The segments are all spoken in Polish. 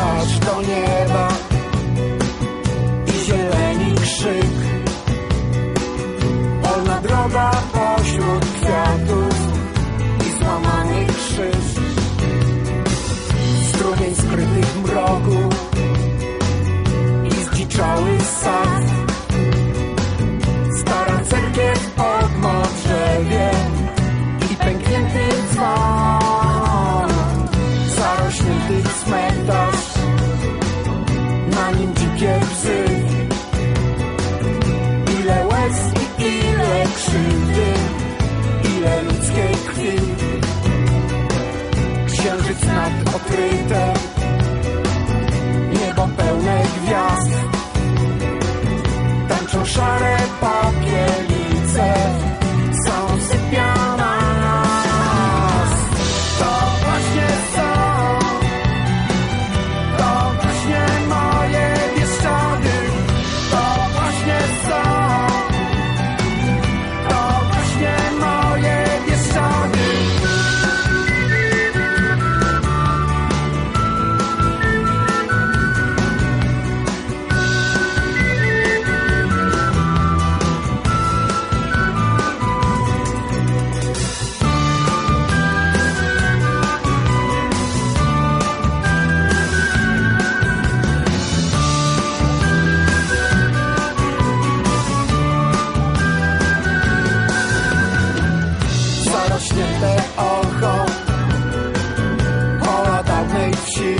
aż do nieba i zieleni krzyk. Polna droga Control Shine zarośnięte ochą pola dawnej wsi.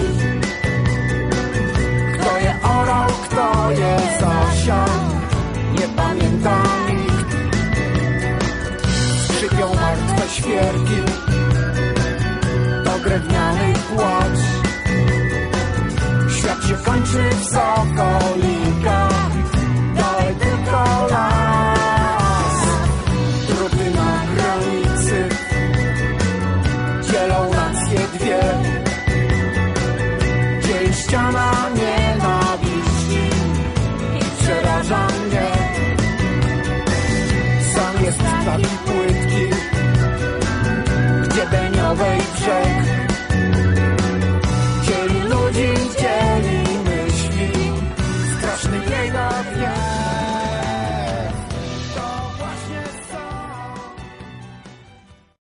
Kto je orał, kto je zasiał, nie pamięta nikt. Skrzypią martwe świerki, to drewniany płacz. Świat się kończy w sokolikach, dalej tylko las. Trupy na drama.